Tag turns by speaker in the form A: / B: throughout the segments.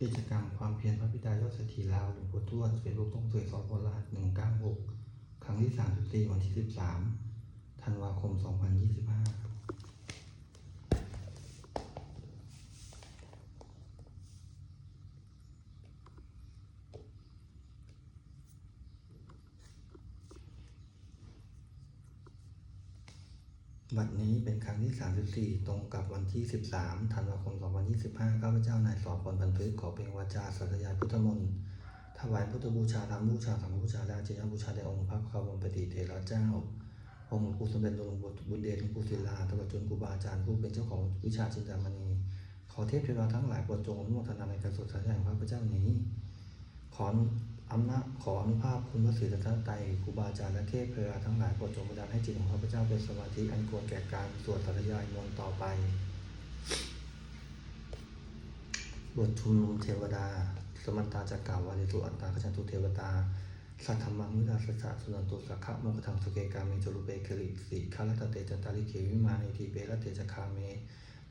A: กิจกรรมความเพียรพระบิดายอดเศรษฐีลาวหลวงพ่อทวดเฟซบุ๊กต้องสวยสอนรหัสหนึ่งเก้าหกครั้งที่สามสิบสี่วันที่สิบสามธันวาคมสองพันยี่สิบห้าบั ดนี้เป็นครั้งที่ 34 ตรงกับวันที่ 13 ธันวาคม 2025 ข้าพเจ้านายสอบผลบันทึกขอเป็นวาจาสัตยายพุทธมนต์ถวายพุทธบูชาธรรมบูชาสังฆบูชาและเจริญบูชาแด่องค์พระคารมปฏิเทระเจ้า องค์หลวงปู่สมเด็จหลวงปู่บุญเดชหลวงปู่ศิลาตลอดจนครูบาอาจารย์ผู้เป็นเจ้าของวิชาจินตามณี ขอเทพเทวดาทั้งหลายโปรดจงอนุโมทนาในการสวดสาธยายของข้าพเจ้านี้ ขอ อำนาจขออนุภาพคุณพระศรีรัตนตรัยครูบาอาจารย์และเทพเทวดาทั้งหลายโปรดจงบันดาลให้จิตของข้าพเจ้าเป็นสมาธิอันควรแก่การสวดสาธยายมนต์ต่อไป บทชุมนุมเทวดา สมันตาจักกาวาลิตุอันตาขจันตุเทวตา สัทธรรมังวินาศสัสสุนันตุสักขะโมกทังสุเกกาเมจรุเปกลิสิคาลตเตจันตาลิเขวิมานิทีเปรตเตจคาเม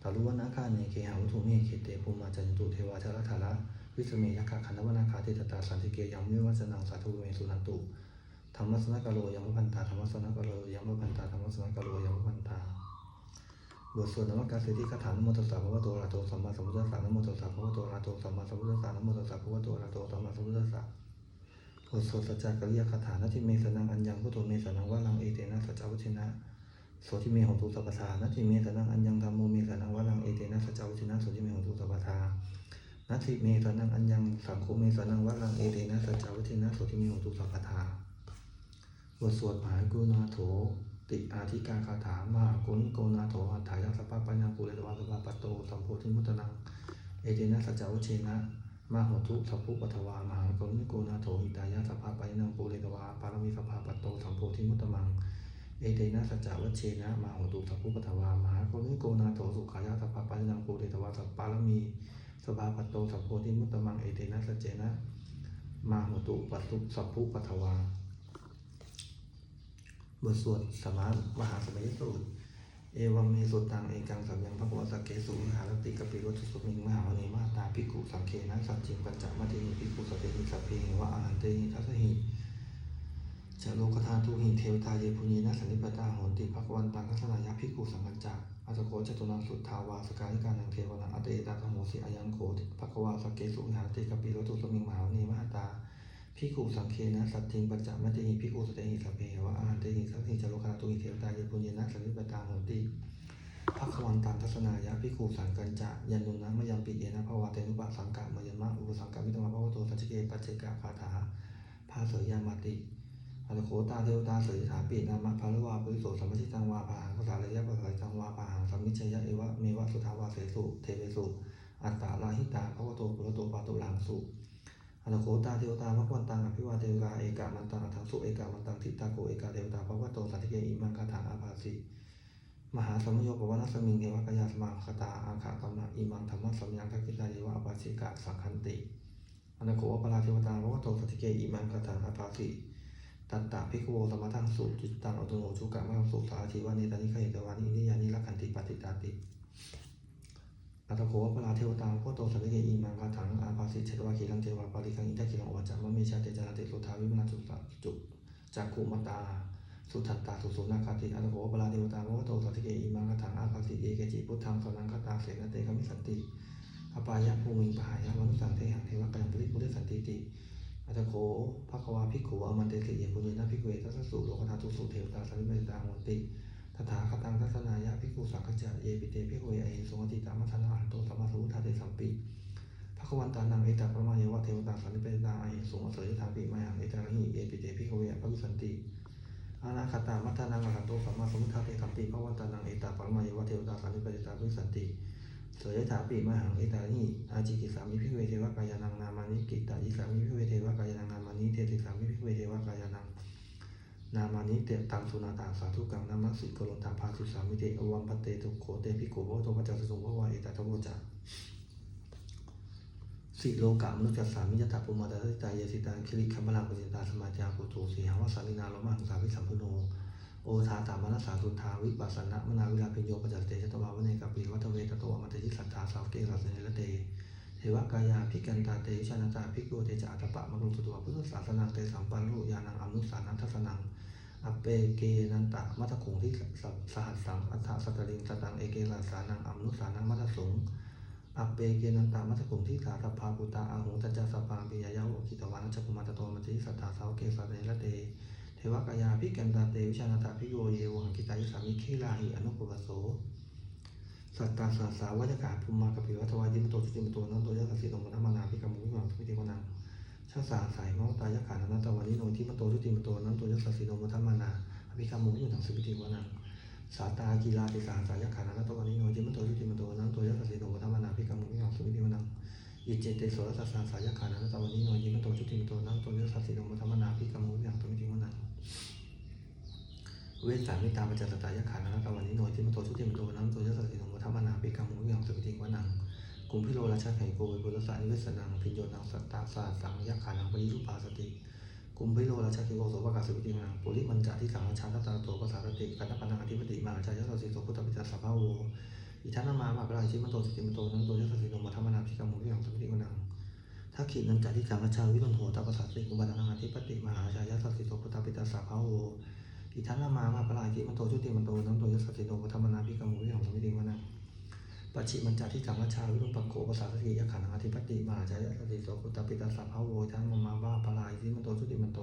A: ตาลุวนาคาเนเคหาวุทุเมเขเตภูมาจันตุเทวาชรธาระ วิสเมยคาคันธวนาคาเทตตาสันติเกยังวิวัสนังสาธุเมสุนันตุธรรมสนกโลยังมพันตาธรรมสนกโลยังมพันตาธรรมสนกโลยังมพันตาบทสวดนมัสการสิทธิคาถานโมตัสสะภะคะวะโตระโตสัมมาสัมพุทธัสสะนโมตัสสะภะคะวะโตระโตสัมมาสัมพุทธัสสะนโมตัสสะภะคะวะโตระโตสัมมาสัมพุทธัสสะบทสวดสัจจกริยคาถานาทิเมสนังอัญญังพุทโธเมสนังวะลังเอเตนะสัจจวัชนะโสทิเมหงตุสัพพทานาทิเมสนังอัญญังธัมโมเมสนังวะลังเอเตนะสัจจวัชนะโสทิเมหงตุสัพพทา นาทิเมสนังอัญญังสังโฆเมสนังวะลังเอเตนะสัจจวัชนะโสทิเมหงตุสัพพทาบทสวดมหากุณาโถ ติอาธิการคาถามากุณโกนาโถอัฏฐายาสปปปัญญาปุเรตวาสปปตโตสัมโพธิมุตตังเอเจนะสัจจวเชนะมาโหตุสัพพุปัทวามหากุณโกนาโถหิตายาสปปปัญญาปุเรตวาปารมีสภาปตโตสัมโพธิมุตตมังเอเตนะสัจจวเชนะมาโหตุสัพพุปัทวามหากุณโกนาโถสุขายาสปปปัญญาปุเรตวาสัพปารมี สภาปตโตสัมโพธิมุตตมังเอเตนะสเจนะ มาโหตุปัสสุสัพพุปัทวาบทสวดสมานมหาสมัยสูตร เอวัมเมสุตังเอกังสัมยังพระโวสเกสุมหารติกปิวัตุสุมิงมหาวเนมาตาภิกขุสังเคนะสัจจิงปัญจมัติหิภิกขุสติหิสัพเพหิวะอาหันเตหิทัสหิ จะโลกธาตุหิเทวตาเยปุญีนะสันนิปตาโหติภควันตังคัสนายะภิกขุสังกัญจะอัตโกจตุนังสุทธาวาสกายิกานังเทวนังอัตเตตาธโมสิอายังโขภควาสเกสุหาติกปิวัตุสมิงมหาวเนมาตาพิกุสังเคนะสัตติงปัจจมัตติหิพิกุสเตหิสัพเพวะอาหันเตหิสัพพิจโลกทาตุหิเทวตาเยปุญญนะสันนิปตาโหติภควันตันทัศนายะพิกุสังกัญจะยันนุนะมยัมปิเยนะภวะเตนุปะสังกะมยันมะอุปสังกะมิตมะภวโตสัจเกปัจเจกะคาถาภาเสยยามาติ อัตโคตาเทวตาเสยถาปินามะภารวาปุริโสสัมปชิตังวาปะหังภาษาระยะภาษาจังวาปะหังสัมมิชยะเอวะเมวะสุทาวาเสสุเทเวสุอัตตาลาหิตาภวโตปุรโตปาตุลังสุอนาโคตาเทวตาพระวันตังอภิวาเทวาเอกามันตังอัทังสุเอกามันตังทิตาโกเอกาเทวตาพระวัตโตสันติเกอิมังคาถาอาภาสิมหาสมโยปวนัสมิงเทวกายาสมาคตาอาคาตัมนะอิมังธรรมะสัมยังทักกิตาเยวะอภาสิกะสังคันติอนาโคปราเทวตาพระวัตโตสันติเกอิมังคาถาอาภาสิ ตัตตาภิกโวสมทังสุจิตตังอตุโนชุกะมะสุสาชีวานิตานิขยิตวานิอินิยานิรักขันติปฏิตาติอัตโขปราเทวตาพุทโตสันติเกอิมังคาถังอาภาสิเชตวาคีลังเทวาปาริคังอินทคิลังอวัจจามะเมชาเตจานาติสุทาวิมนาจุตจุจักขุมตา สุทัตตาสุสุนาคาติอัตโขปราเทวตาพุทโตสันติเกอิมังคาถังอาภาสิเอเกจิพุทธังสนังคตาเสนเตกมิสันติอปายะภูมิปหายะมนุสังเทหังเทวกังปริปุริสันติติ อัตโขภควาภิกขุอมันเตสิเยปุญญนะภิกขุเอทัสสสุโลกธาตุสุเทวตาสันนิเมตตาโหติตถาคตังทัศนายะภิกขุสังกัจจะเยปิเตภิกขุเออหิสุงติตามัทนาหันโตสัมมาสุทาเตสัมปิภควันตานังเอตาปรมาเยวะเทวตาสันนิเปตาอหิสุงอเสยทาปิมายังเอตาหิเยปิเตภิกขุเออภิสันติอานาคตามัทนาหันโตสัมมาสุทาเตสัมปิภควันตานังเอตาปรมาเยวะเทวตาสันนิเปตาภิสันติ สยถาปิมาหังเอตาหิอาจิกิสามิภิเอเทวกายานังนามานิกิตายิสามิภิเอเทวกายานังนามานิเทติสามิภิเอเทวกายานังนามานิเตตังสุนาตาสาธุกังนามัสสิโกลตาภาสุสามิเตอวัมปเตตุโขเตภิกโวโตปัจจสุงวะวาเอตตะโวจาสิโลกะมนุจัสสามิยตาปุมาตาติตายสิตาคิริคัมมลังปจิตาสมาจาปุโตสีหาวสาลินาโลมาหังสาวิสัมพุโน โอทาตามนัสสาสุทาวิปัสสนะมนาวิลาปิโยปัจจเตชตวาวเนกปิวัตเวตโตอมตะยิสัทธาสาวเกสัสเนละเตเทวกายาภิกันตาเตชานาตาภิกโกเตจะอัตตปะมะรุสุตวะพุทธศาสนาเตสัมปันโรยานังอนุสานันทัสนังอเปเกนันตะมัตคงที่สหัสสังอัฏฐสัตติงสตังเอเกลาสานังอนุสานังมัตสงอเปเกนันตะมัตตคงที่สาสภาปุตตาอาหูตัจจสปาปิยายาวกิตวานัจกุมาตโตมัติสัตตาสาวเกสาเนรละเต วกายาภิกันตาเตวิชานาตาภิโยเยวหังกิตายสามิเคลาหิอนุปปโสสัตตาสาสาวัจกาภูมากปิวัตวายิมโตสุติมโตนันโตยัสสิโนมนามานาภิกรรมุวิวังสุติวนังชาสาสายมอตายขานันตวานิโนทิมโตสุติมโตนันโตยัสสิโนมทัมานาภิกรรมุวิวังสุติวนังสาตากีฬาติสาสายขานันตวานิโนทิมโตสุติมโตนันโตยัสสิโนมทัมานาภิกรรมุวิวังสุติวนัง อิเจเตโสรสสาสายขานันตวานิโนทิมโตสุติมโตนันโตยัสสิโนมทัมมนาภิกรรมุวิวังสุติวนังเวสามิตาปัจจตตายขานันตวันนี้โนจิมโตชุติมโตนัมโตยัสสิโนมัทมนาปิกรรมุวิยังสุติงวนังกุมพิโรราชาไข่โกเวปุรสานิเวสนังพิญโยนังสัตตาสาสังยักขานังปริรูปาสติกุมพิโรราชาคิโกโสภกาสุติมังปุริมันจาที่สังราชาตตาโตภาษาสติกัตตปันังอธิปติมาราชายสสิโสพุทธปิจสัพพะโว อิทันนามามาปราชิมโตสุติมโตนัมโตยัสสิโนมัทมนาปิกรรมุวิยังสุติงวนังถ้าขีดนันจาที่สังราชาวิรุณโหตภาษาสติกุมปันังอธิปติมหาราชายสสิโสพุทธปิจสัพพะโวอิทันนามามาปลายที่มันโตชุติมันโตน้ำโตยศสิโนปธรรมนาภิกรรมุวิของสัมิติวนะปัจฉิมันจาที่สังฆชาวิรุปโขภาษาสติยขันธ์อธิปติมหาจายสติโสกุตปิตาสัพพะโวทันมามาบ้าปลายที่มันโตชุติมันโต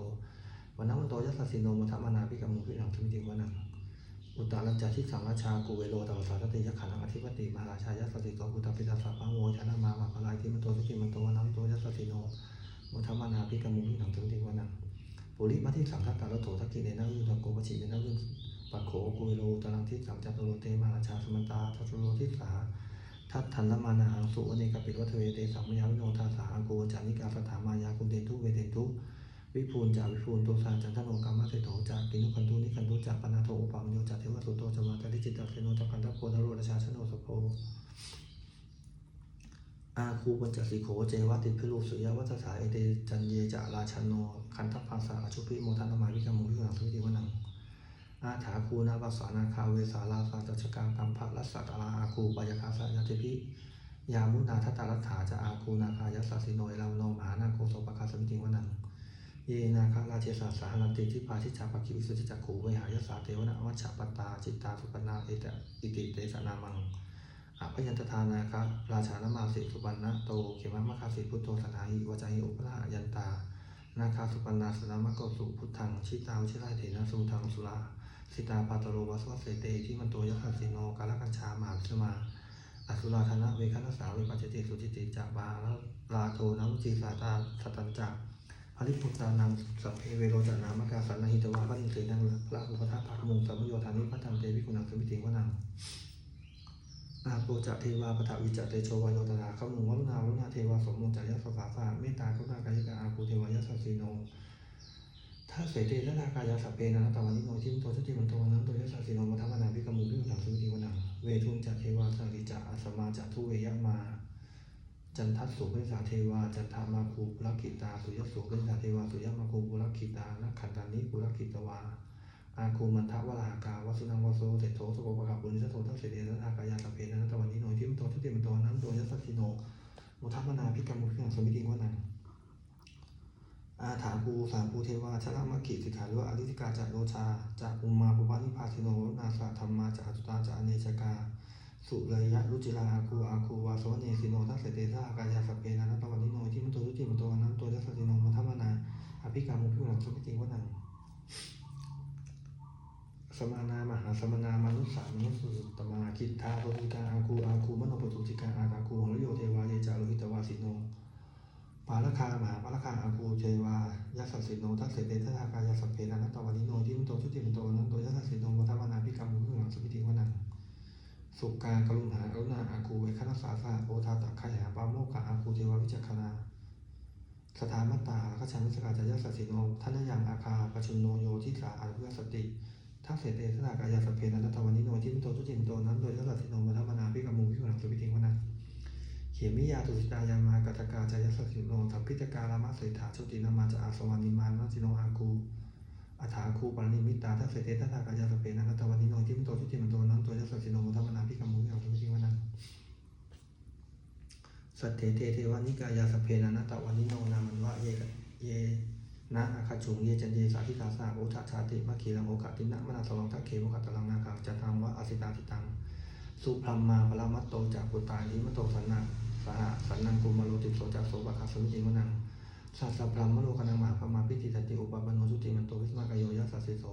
A: วันนั้นมันโตยศสิโนปธรรมนาภิกรรมุวิของสัมิติวนะ อุตตาลัญจาที่สังฆชากุเวโรตภาษาสติยขันธ์อธิปติมหาชายสติโสกุตปิตาสัพพะโวทันมามาปลายที่มันโตชุติมันโตวันนั้นโตยศสิโนปธรรมนาภิกรรมุวิของสมิติวนะปุริมาที่สังคัตตาลโถทักกิเนนะยุทโกปชิเนนะยุปัโขกุวิโรตรังทิสังจัตโรเตมาราชาสมันตาทัตโรทิสาทัตทันละมานาอังสุวเนกปิวัทเวเตสัมมยาวิโนทาสาอังโกจานิกาสถามายาคุเดทุเวเตทุ วิภูนจาวิภูนโตสาจันทโนกรรมเสโถจากกินุคันตุนิคันตุจากปนาโทอุปามโยจากเทวสุโตจมาตริจิตตเสโนจักกันตะโพนโรราชาชโนสโพอาคูปัญจสีโขเจวะติพิรูสุยวัฏสาเอเตจันเยจะราชโน คันทัพภาษาอชุพิโมทันตมาวิกรรมุวิหังสุติวนังอาถาคูนาภาษานาคาเวสาลาสาจัชกากัมภะรัสสะตาราอาคูปายคาสายาติพิยามุนาทัตตารัฐาจะอาคูนาคายัสสิโนยลาโนมหานาโคโสปะคาสมิติวนัง เยนาคาราเชสาสาหันติทิปาชิจาปคิวิสุจิจักขูเวหายสาเทวนาวัชปตตาจิตตาสุปนาเอตอิติเตสนามังอพยัญชทานาคะราชานมาสิสุปันนะโตเขมมะคาสิพุทโธสนาหิวจาหิอุปรายันตา นาคาสุปันนาสนามะโกสุพุทธังชิตาวชิราเถนะสุทังสุราสิตาปาตโรวัสวัสเสเตที่มันโตยัคคสิโนกาลกัญชามาสมาอสุราธนะเวคณสาเวปัจเจติสุจิติจักบาลลาโทนัมุจีสาตาสตันจัก ภริพุทธานังสัพเพเวโรจานามกาสันนหิตวาพระอินทรีนังพระอุปทัพภะมงสัมโยธานิพัฒนเตวิกุณังสมิติวนังอาโปจะเทวาปทวิจเตโชวายโยตนาขมุงวัฒนาวัฒนาเทวาสมมุจายัสสาสาเมตตากรุณากายกาอาภูเทวายัสสสีโนถ้าเสเตทนากายาสพเพนะตวันนิโนทิมโตชติมันโตนั้นโตยัสสสีโนมัทมนาภิกมุวิมุตังสุติวนังเวทุนจะเทวาสังกิจอัสมาจะทุเว จันทัสสุเวสาเทวา จันทามาคูปุรคิตา สุยสุเวสาเทวา สุยมาคูปุรคิตานักขันตานิปุรคิตวา อาคูมันทะวรากาวสุนังวโสเตโถสุโกปะกับปุริสโททัสเสเดนะอากายาสพเพนะตวันนี้โนทิมโตชุติมันโตนั้นโตยัสสสิโนมุทัพนาภิกรรมุขิงสมิติวนังอาถาภูสามภูเทวาชนะมะขิสิกขาหรือว่าอริธิกาจากโลชาจากอุมมาปุปานิพาสิโนนาสะธรรมาจากจุตาจากอเนชกา สุเลยะรุจิลาอาคูอาคูวาโสเนสิโนทัสเสเตสะอากายาสพเพนะตวันนี้โนทิมโตชุติมันโตนันโตยัสสิโนมุทัพนาอภิกรรมุขิงสมิติวนังสมานามหาสมนามนุสสามนุสุตมาคิทาโรหิตาอาคูอาคูมโนปตุจิกาอาตาคูหรโยเทวาเยจาโลหิตวาสิโนปาลคามหาปาลคาอาคูเทวายัสสิโนทัสเสเตสากายาสพเพนะนัตตวันิโนที่มุตโตชุติมุตโตนันโตยัสสสิโนวัฏวนาอภิกรรมุขหลังสุพิติวนัง สุกากรุณากรุณาอาคูเวคณสาสาโอทาตะขยาปามโมกะอาคูเทวาวิจักขณาสถามัตตาขชันวิสกาจายสสสิโนทันยังอาคาปชุนโนโยทิสาอาเพื่อสติทักเสเตสนากายาสพเพนันตวันนิโนที่มิโตทุจิมโตนั้นโดยทัสสิโนมัทมนาภิกมุวิคุนังสุวิติงวนังเขมิยาตุสิตายามากัตกาจายสสิโนสัพพิตการามาเสถาโชตินามาจะอาสวานิมานัสิโนอาคู อัฐาคูปานิมิตาทักเสตสนากายาสเพนันตวันนิโนที่มิโตทุจิมันโตนั้นโดยทัสสิโนมัทมนาภิกรรมุวิคุนังสุวิติงวนังสสัตเถเทเทวานิกายาสเพนานาตวันนิโนนามันวะเยกเยนะอาคาชุงเยจันเยสาธิกาสาโอชาชาติมะคีลังโอกาตินะมนาสวังทักเขมุขตลังนาคาจัตังวะอสิตาติตังสุพรัมมาพลามัตโตจากปุตตานิมโตสันนังสหสันนังกุมารโลติโสจากโสบะคาสมิจิมนัง สัสสะพรัมมโลกนังมหาปมาพิติตติอุปาปนโนสุติมันโตวิสมากโยยัสสะสิโส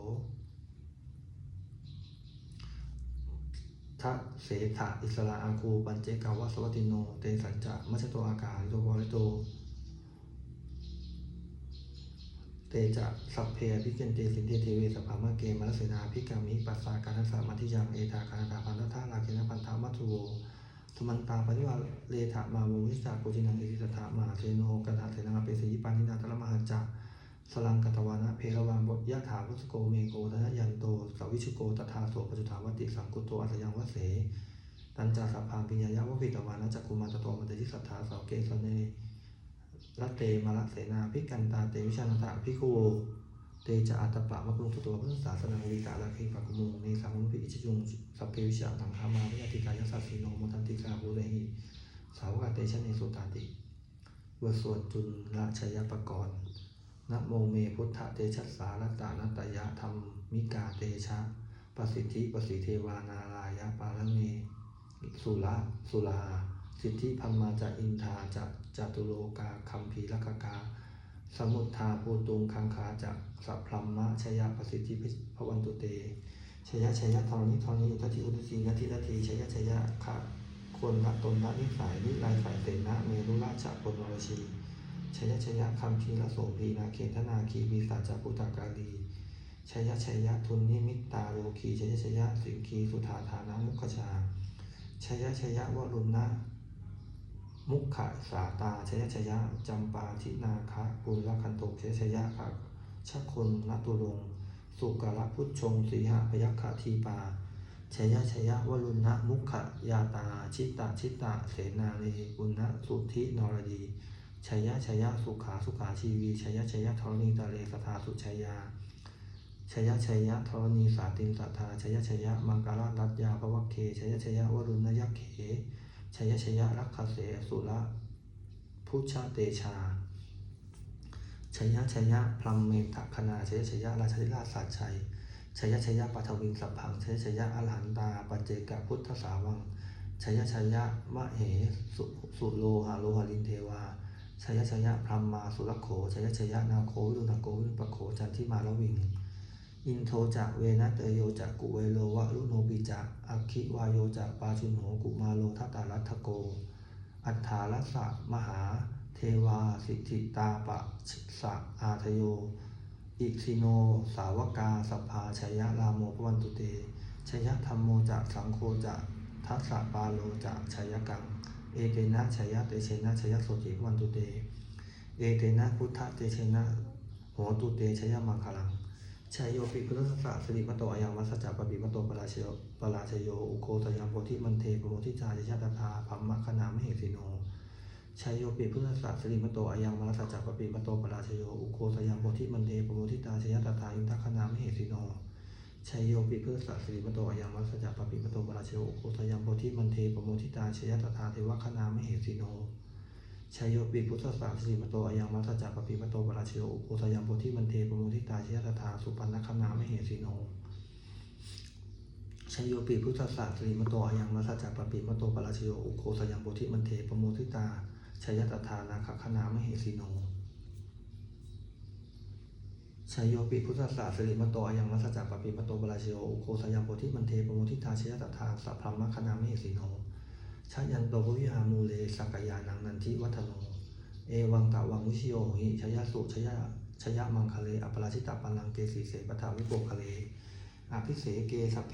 A: ทะเสถะอิสระอาคูปัญเจกาวะสวัติโน เตสัจจะมัชโตอากาลิโตวริโต เตจะสัพเพพิเกนเตสินเทเทเวสภามะเกมะเสนาพิกามิปัสสาการนัสสามัธิยังเอตาการตาพันธะลาเกนะพันธามัทุโว สุมันตาปฏิวาเลถะมามุวิสาโกจินังอิสิตถะมาเทโนกันาเสนาเปสีปานินาตระมหาจักสลังกัตวานะเพระวานบทยะถาพุสโกเมโกทนะยันโตสวิชุโกตถาโสปจุถาวติสังกุตโตอัสยังวเสตันจาสัพพามปิญญายะวะปิตวานะจักกุมารตโตมันติสัทธาสาวเกสเนรัตเตมาลเสนาพิกันตาเตวิชานาตาพิคุโว เตจะอัตตปะมะกรุงสุตัวพุทธศาสนาวิกาลาคิปักมุงในสังมุปิอิชิจุงสัพเพวิชาตังคามาวิยติกายสัสสิโนมทันติกาบุเรหิสาวกเตชะเนสุตาติบทสวดจุลราชยปกรณ์นะโมเมพุทธเตชะสารตตานัตยะธรรมมิกาเตชะประสิทธิประสิเทวานารายะปารเมสุระสุลา สิทธิพัมมาจะอินทาจะจตุโลกาคัมภีรกกา สมุทธาภูตุงคังคาจะสัพพลัมมะชยะประสิทธิพวันตุเตชยะชยธรณิธรณิทัติอุตสีนัตินาทีชยะชยขาควรละตนละนิสัยนิลายฝ่ายเตนะเมรุราชปนวรชีชยะชยะคัมภีรโสภีนาเขตนาคีวิสาจปุตตากาลีชยะชยะทุนนิมิตตาโลคีชยะชยะสิงคีสุธาธานามุขชาชยะชยะวรุณนะ มุขะสาตาชยชยะจำปาทินาคะปุรคันโตชยชยะขะชะคนนตุรงสุกะละพุทธชงสีหะพยัคฆทีปาชยชยะวรุณะมุขะยาตา ชิตตชิตตะเสนาลีปุณณสุทธินรดีชยชยะสุขาสุขาชีวีชยชยะธรณีตะเลสทาสุชยาชยชยะธรณีสาตินสัทธาชยชยะมังกรรัตยาภวเคชยชยะวรุณยักเข ชยชยรักขเสสุระพุชาเตชาชยชยพรัมเมตคณาชยชยราชธิราชสัจชัยชยชยปัทวิงสัพพังชยชยอรหันตาปัจเจกพุทธสาวังชยชยมะเหสุสุโลหาโลหลินเทวาชยชยพรมมาสุรโขชยชยนาโควิรุณโกวิรุปโขจันทิมาลวิง อินโทจะเวนะเตโยจะกุเวโลวะลุโนปิจะอัคคิวายโยจะปาชุนโหกุมาโลทัตตารัตโก อัฏฐารัสสะมหาเทวาสิทธิตาปะสะอาทโย อิสิโน สาวกาสัพพาชยะรามโมพวันตุเตชยธรรมโมจะสังโฆจะทัสสะปาโลจะชยกัง เอเตนะชยเตเชนะชยโสติพวันตุเต เอเตนะพุทธเตเชนะโหตุเตชยมังคลัง ชัยโยปิพุทธสสะสิริมโตอายังวัสจัปปิมโตปราชโยปราชโยอุโคตยังโพธิมันเทปโมทิจาชาตถาพัมมะคณามเหสิโนชัยโยปิพุทธสสะสิริมโตอายังวัสสจัปปิมโตปราชโยอุโคตยังโพธิมันเทปโมทิจาชยตถาอินทคณามเหสิโนชัยโยปิพุทธสสะสิริมโตอายังวัสสจัปปิมโตปราชโยอุโคตยังโพธิมันเทปโมทิจาชยตถาเทวคณามเหสิโน ชัยโยปิพุทธสสะสิริมโตอายังมัสจักปปิมโตปราชโยอุโคทยังโพธิมันเทปโมทิตาเชยตถาสุปันนคณามเหสีโนชัยโยปิพุทธสสะสิริมโตอายังมัสจักปปิมโตปราชโยอุโคทยังโพธิมันเทปโมทิตาชยตถานาคคณามเหสีโนชัยโยปิพุทธสสะสิริมโตอายังมัสจักปปิมโตปราชโยอุโคทยังโพธิมันเทปโมทิตาเชยตถาสัพพมคณามเหสีโน ชายันโตภวิหามูเลสักยานังนันทิวัฒโน เอวังตะวังวิชโยหิชยสุชยชยมังคะเลอปราชิตาปันลังเกสีเสปทาวิโปคะเลอภิเสเกสัพเพ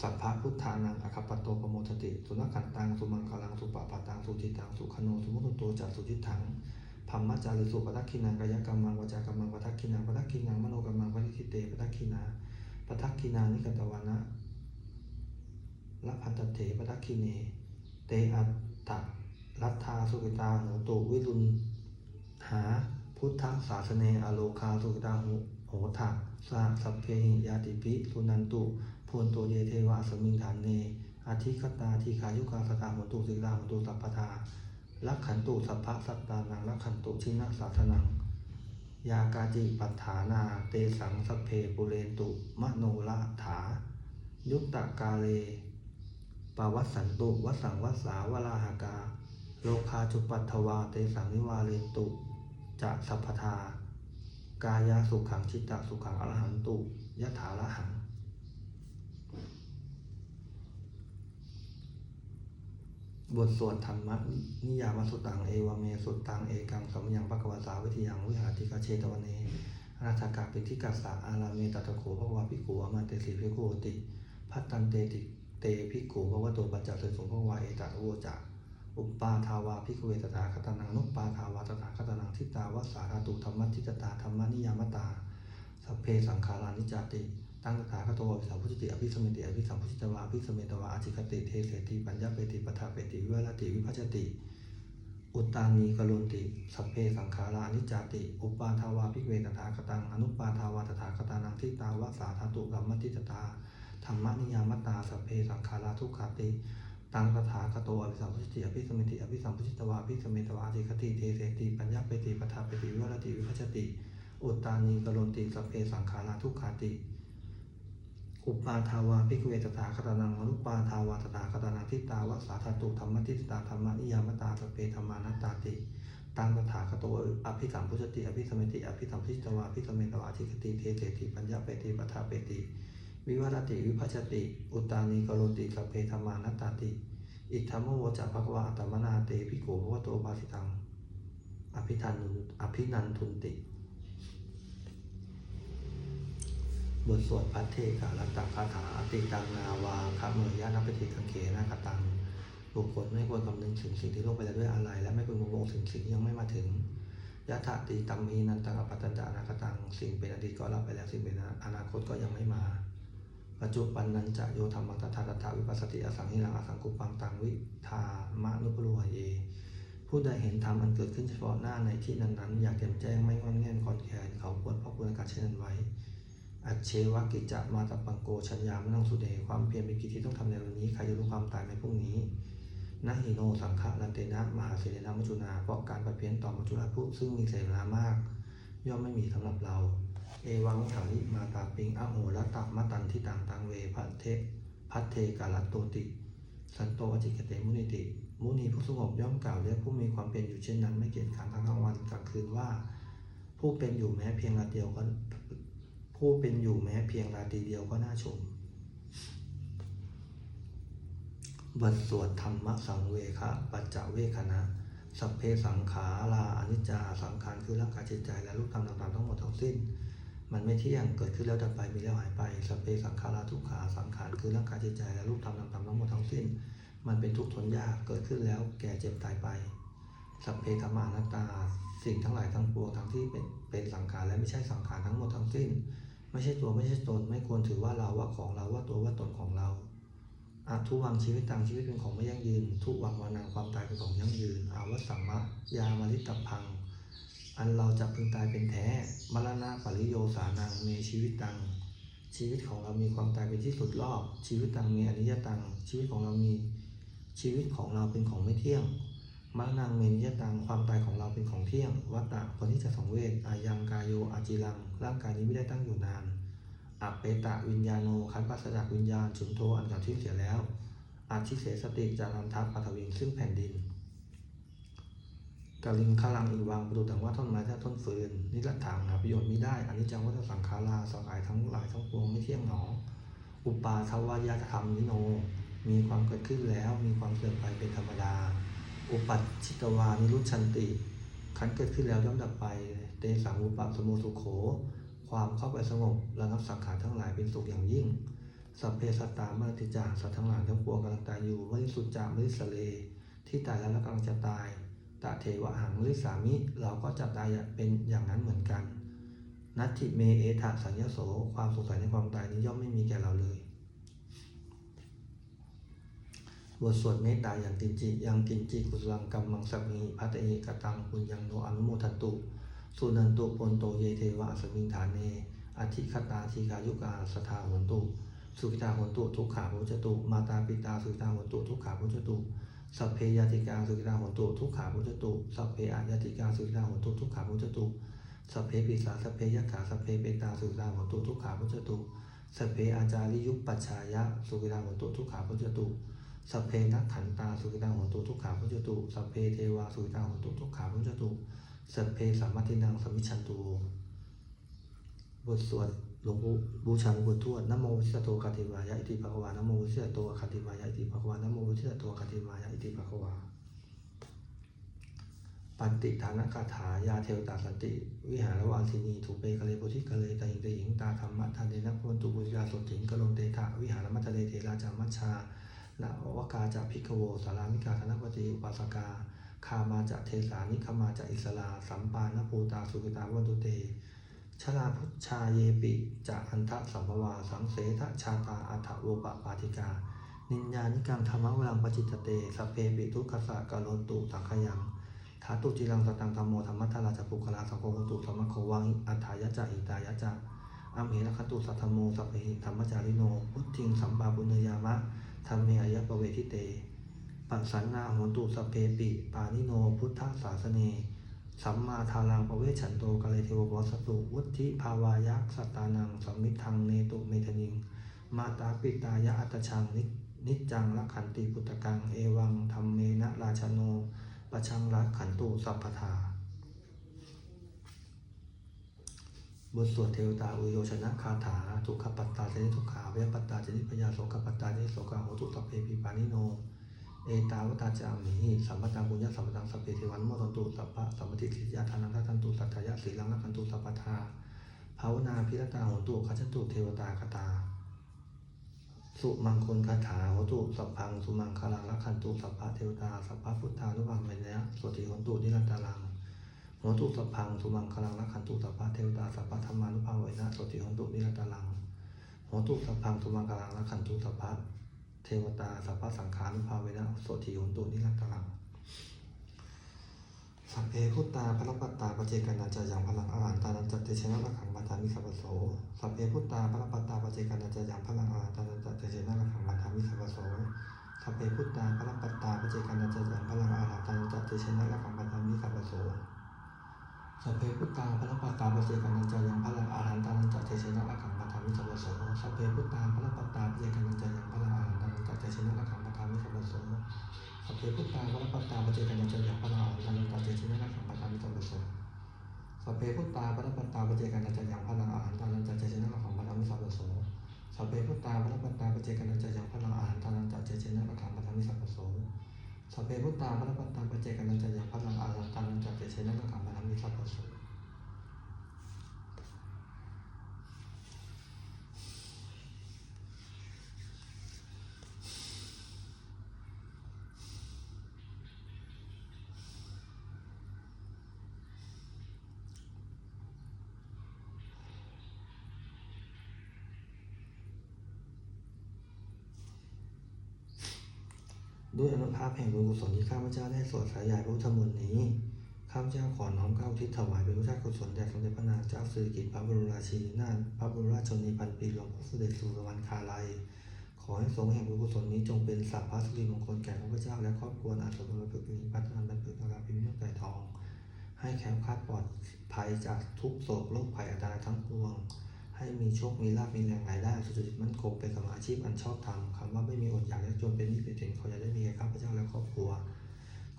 A: สัพพะพุทธานังอคัปโตปโมทติ สุนัขขันตังสุมังคลังสุปปะตังสุจิตังสุขโนสุมุตโตจักสุจิตังพัมมัจจาริสุปทักขินังกายกรรมังวจากรรมังปทักขินังปทักขินังมโนกรรมังปฏิทิเตปทักขินาปทักขินานิกตวานะละพันตเถปทักขิเน เตอัตตะรัตธาสุกิตาโหตุวิรุณหาพุทธศาสเนอโลคาสุกิตาโหโหทะสาสัพเพหิยาติปิสุนันตุพวนโตเยเทวะสมิงฐานเนอาทิคตาทีขายุกาสตาโหตุสิกตาโหตุสัพพทาลักขันตุสัพพะสัตตานังลักขันตุชินะสาธนัง ยากาจิปัฏฐานา เตสังสพเพปุเรนตุ มโนละถา ยุตตะกาเล ปวัสสันตุวสังวัสสาวลาหากา โลคาจุปัตถวาเตสังนิวาเรนตุจะสัพพทากายาสุขังชิตตสุขังอรหันตุยะถาละหัง บทสวดธรรมนิยามสุตังเอวเมสุตังเอกังสมยังปะกวาสาวิทยังวิหาติกาเชตวันเนราชกาเปิทิกัสสะอาราเมตัตโขภวาภิกขุอมันเตสิภิโหติ พัตตันเตติ เตภิกขุภวโตปัจจเสสงภวาเอตัตโวจะอุปปาทาวาภิกุเวตถาคตนังนุปปาทาวาตถาคตนังทิตาวัสาราตุธรรมทิจตาธรรมนิยามตาสัพเพสังขารานิจติ ตั้งตถาคตวิสาพุจิติอภิสมเติอภิสัมพุจิตวาอภิสมเตวาอาจิคติเทเสติปัญญาเปติปทาเปติวิเวรติวิภัชติ อุตตานีกโลนติสัพเพสังขารานิจจติ อุปปาทาวาภิกเวตถาคตังอนุปปาทาวาตถาคตานังทิตาวสาธาตุกัมมติตตา ธรรมนิยามตาสัพเพสังขาราทุกขติตังตถาคโตอภิสัมพุจิติอภิสมเมติอภิสัมพุจิตวาอภิสมเมตวาอาจิคติเทเสติปัญญาเปติปทาเปติวิวรติวิภัชติ อุตตานีกโลนติสัพเพสังขาราทุกขติอุปปาทาวาภิกุเวตถาคตานังอนุปาทาวาตถาคตานังทิตาวสาธาตุธรรมทิตตาธรรมนิยามตาสพเพธรรมานัตตาติตังตถาคโตอภิสัมพุชติอภิสมเมติอภิสัมพุชิตวาอภิสมเมตวาทิคติเทเตติปัญญาเปติปทาเปติ วิวัตติวิภัชติ อุตานีกโรติสพเพธรรมานัตตาติ อิทธรรมวจะภควาอัตมนาเตภิโกภวโตภาสิตัง อภิทันอภินันทุนติ บทสวดพัทเทกาลัตตคาถาอติตังนาวาคาเมยยะนัปฏิกังเขนาคตังบุคคลไม่ควรคำนึงถึงสิ่งที่ล่วงไปแล้วด้วยอะไร และไม่ควรงงถึงสิ่งที่ยังไม่มาถึงยะถาติตัมมีนันตังอปัตตันจานาคตัง สิ่งเป็นอดีตก็รับไปแล้ว สิ่งเป็นอนาคตก็ยังไม่มา ปัจจุบันนันจะโยธรรมตถาตถาวิปัสสติอสังหิรังอสังกุปังตังวิธามะนุปรุหเย ผู้ใดเห็นธรรมอันเกิดขึ้นเฉพาะหน้าในที่นั้นๆ อยากแจ่มแจ้งไม่งอนแง่นคอนแขนเขาควรเพราะควรการเช่นนั้นไว้ อัจเชวกิจจะมาตปังโกชัญญามนังสุเดความเพียรเป็นกิจที่ต้องทำในวันนี้ ใครจะรู้ความตายในพรุ่งนี้นะหิโนสังฆะนันเตนะมหาเสนามัจจุนาเพราะการปฏิเพียนต่อมัจจุราผู้ซึ่งมีเสนามาก ย่อมไม่มีสำหรับเรา เอวังหาริมาตาปิงอโหรัตตมตันทิตังตังเวพัทเทพัทเทกาลตโตติ สันโตอจิกเตมุนิติ มุนีผู้สงบย่อมกล่าวเรียกผู้มีความเป็นอยู่เช่นนั้นไม่เกียจขานทั้งกลางวันกลางคืนว่า ผู้เป็นอยู่แม้เพียงราเดียวก็ผู้เป็นอยู่แม้เพียงราตรีเดียวก็น่าชม บทสวดธรรมสังเวคะปัจจเวคณะสัพเพสังขาราอนิจจาสังขารคือร่างกายจิตใจและรูปธรรมต่างๆทั้งหมดทั้งสิ้น มันไม่เที่ยงเกิดขึ้นแล้วดับไปมีแล้วหายไปสัพเพสังขาราทุกขาสังขารคือร่างกายจิตใจและรูปธรรมต่างๆทั้งหมดทั้งสิ้น มันเป็นทุกข์ทนยากเกิดขึ้นแล้วแก่เจ็บตายไปสัพเพธรรมานัตตา สิ่งทั้งหลายทั้งปวงทั้งที่เป็นเป็นสังขารและไม่ใช่สังขารทั้งหมดทั้งสิ้น ไม่ใช่ตัวไม่ใช่ตน ไม่ควรถือว่าเราว่าของเราว่าตัวว่าตนของเราอาทุวังชีวิตต่างชีวิตเป็นของไม่ยั่งยืน ทุวังวานังความตายเป็นของยั่งยืนอาวสัมมะยามาลิตพัง อันเราจะพึงตายเป็นแท้ มรณะปริโยสานังเมชีวิตตัง ชีวิตของเรามีความตายเป็นที่สุดรอบ ชีวิตตังมีอนิจจตัง ชีวิตของเรามี ชีวิตของเราเป็นของไม่เที่ยงมรณงเมนิยตัง ความตายของเราเป็นของเที่ยง วัตตะคนที่จะสังเวชอายังกายโยอาจิรัง ร่างกายนี้ไม่ได้ตั้งอยู่นานอัปเปตะวิญญาโน คันปัสสจากวิญญาณสุนโทอันเก่าที่เสียแล้วอาชิเสสติจารันทัพปัทวิงซึ่งแผ่นดิน กลิงคลังอีวังประดุดังว่าต้นไม้ถ้าต้นฟืนนิรัตถังหาประโยชน์ไม่ได้อันนี้จังวัฏสังขาราสังขารทั้งหลายทั้งปวงไม่เที่ยงหนอ อุปาทวายาธรรมนิโน มีความเกิดขึ้นแล้วมีความเสื่อมไปเป็นธรรมดา อุปัชชิตวานิรุชันติขันเกิดขึ้นแล้วย่อมดับไปเตสังอุปาสมโมสุโข ความเข้าไปสงบระงับสังขารทั้งหลายเป็นสุขอย่างยิ่ง สัพเพสัตตามรติจาสัตว์ทั้งหลายทั้งปวงกำลังตายอยู่ไมริสุจจามริสเล ที่ตายแล้วและกำลังจะตาย ตะเทวะหังมริสามิ เราก็จะตายเป็นอย่างนั้นเหมือนกัน นัตถิเมเอถะสัญญโส ความสงสัยในความตายนี้ย่อมไม่มีแก่เราเลย บทสวดเมตตาอย่างตินจิยังตินจิกุสลังกัมมังสัมีพัตเอกตังปุญญังโนอนุโมทตุ สุนันตุปนโตเยเทวะสมิงฐานเนอธิคตาทีกายุกาสทาหนตุ สุขิตาหนตุทุกขาพุจตุ มาตาปิตาสุขิตาหนตุทุกขาพุจตุ สัพเพยาติกาสุขิตาหนตุทุกขาพุจตุสัพเพอายาติกาสุขิตาหนตุทุกขาพุจตุสัพเพปิสาสัพเพยัคขาสัพเพเปตาสุขิตาหนตุทุกขาพุจตุสัพเพอาจาริยุปปัชชายะสุขิตาหนตุทุกขาพุจตุสัพเพนักขันตาสุขิตาหนตุทุกขาพุจตุสัพเพเทวาสุขิตาหนตุทุกขาพุจตุสัพเพสัมมัตินังสมมิชชันตุบทสวด หลวงปู่บูชาหลวงปู่ทวดนโมวิสสะโตคติวายะอิติภะควานโมวิสสะโตคติวายะอิติภะควานโมวิสสะโตคติวายะอิติภะควาปันติฐานคาถายาเทวตาสันติ วิหารวาสินีถูเปกะเลโพธิกะเลตหิงเตหิงตาธรรมะทันเดนะพวนตุบุญญาสดถิงกะโลเตถะวิหารมัทะเลเทราจามัชชาละวกาจะพิกโวสารามิกาธนปฏิอุปาสกาคามาจะเทสานิคมาจะอิสลาสัมปานภูตาสุกิตาวันตุเต ชลาพุชชาเยปิจะอันทะสัมภวา สังเสทชาตาอัฐโวปปาติกา นิญญานิกังธรรมวรังปจิตเตสัเพปิทุกขสะกะโลตุสังขยังถาตุจิรังสตังธรรมโมธรรมัทธาราชปุคลาสังโฆตุธรรมโควังอัฏฐายะจะอิตายะจะอัมเหระคตุสัทธโมสัพเพหิธรรมจาริโน พุทธิงสัมปาปุญญยามะธรรมเมอายะปะเวทิเต ปัสสันนาโหตุสัพเพปิ ปานิโน พุทธศาสเน สัมมาทารังปะเวชันโตกะเลเทวโวสตุวุฒิภาวายะสัตตานังสัมมิทังเนตุเมทนิง มาตาปิตายะอัตชังนินิจจังละขันติปุตกังเอวังธรรมเมนะราชโนปชังรักขันตุสัพพทาบทสวดเทวตาอุโยชนะคาถาทุกขปัตตาเจนิทุกขาเวปัตตาเจนิพยาโสกปัตตาเจนิโสกาโหตุสัพเพปิปานิโน เอตาวตาจามิสัมปตังบุญญาสัมปตังสัพเพเทวันโมทันตุสัพพะสัมปติสิยาทานังทันตุสัทธายะสีลังละขันตุสัพพทาภาวนาพิรตาโหตุขัจตุเทวตาคตา สุมังคลคาถาโหตุสัพพังสุมังคลังละขันตุสัพพะเทวตาสัพพะพุทธานุภาเมนะสวติโหตุนิรันตารังโหตุสัพพังสุมังคลังละขันตุสัพพะเทวตาสัพพะธรรมานุภาเวนะสวติโหตุนิรันตารังโหตุสัพพังสุมังคลังละขันตุสัพพะ เทวตาสัพพะสังขานุภาเวนะโสวติโหตุนิรันตรังสัพเพพุตตาพระปัตตาปเจกันาจายังพลังอาหารตานันจัตเตชนะระขังบัตามิสัพโสสัพเพพุตตาพระปัตตาปเจกันาจายังพลังอาหารตานันจัตเตชนะระขังบัตามิสัพโสสัพเพพุตตาพระปัตตาปเจกันาจายังพลังอาหารตานันจัตเตชนะระขังบัตามิสัพโสสัพเพพุตตาพระปัตตาปเจกันาจายังพลังอาหารตานันจัตเตชนะระขังบัตามิสัพโสสัพเพพุตตาพระปัตตาปเจกันาจายังพลังอาหาร จชนะระขังบัตามิสัพพโสสัพเพพุทธาพระปัตตาปเจกัญจยัพพลังอาหารตันตาเจชินะนักขังปตามิตรปะสงสัพเพพุทธาพระปัตตาปเจกัญจยังพลังอาหารตันตาเจชินะนักขังปตามิตรปะสงสัพเพพุทธาพระปัตตาปเจกัญจยังพลังอาหารตันตาเจชินะนักขังปตามิตรปะสงสัพเพพุทธาพระปัตตาปเจกัญจยังพลังอาหารตันตาเจชินะนักขังปตามิตรปะสง ด้วยอนุภาพแห่งบุญกุศลที่ข้าพเจ้าได้สวดสายใหญ่พระพุทธมนต์นี้ ข้าพเจ้าขอน้อมเก้าทิศถวายเป็นพระราชกุศลแด่สมเด็จพระนางเจ้าสิริกิติ์พระบรมราชินีนาถพระบรมราชชนนีพันปีหลวงพ่อเด็จสู่สวรรณคาลัย ขอให้ทรงแห่งบุญกุศลนี้จงเป็นสัพพะสิริมงคลแก่ข้าพเจ้าและครอบครัวอาสมบรพึกษ์มีพัฒนาบรรพึกอาราพิมพ์ไก่ทอง ให้แคล้วคาดปลอดภัยจากทุกโศกโรคภัยอันตรายทั้งปวง ให้มีโชค มีลาภ มีแรงรายได้ สุจริตมั่นคงเป็นสมาอาชีพอันชอบธรรมคำว่าไม่มีอดอยากยากจนเป็นนี้เป็นสินขออย่าได้มีแก่ข้าพเจ้าและครอบครัว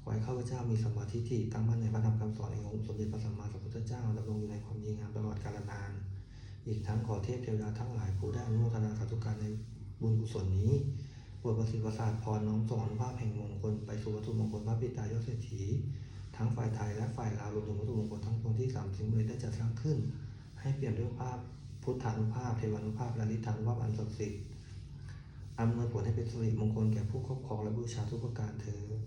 A: ขอให้ข้าพเจ้ามีสมาธิที่ตั้งมั่นในพระธรรมคำสอนแห่งองค์สมเด็จพระสัมมาสัมพุทธเจ้าดำรงอยู่ในความดีงามตลอดกาลนาน อีกทั้งขอเทพเทวดาทั้งหลายผู้ได้อนุโมทนาสาธุการในบุญกุศลนี้โปรดประสิทธิ์ประสาทพรน้อมส่งอนุภาพแห่งมงคลไปสู่วัตถุมงคลพระปิตายอดเศรษฐีทั้งฝ่ายไทยและฝ่ายลาวรวมถึงวัตถุมงคลทั้งปวงที่สามสิ่งเลยได้จัดสร้างขึ้น ให้เปลี่ยนด้วยภาพ พุทธานุภาพเทวานุภาพและฤทธานุภาพอันศักดิ์สิทธิ์อำนวยผลให้เป็นสิริมงคลแก่ผู้ครอบครองและบูชาทุกประการเถิด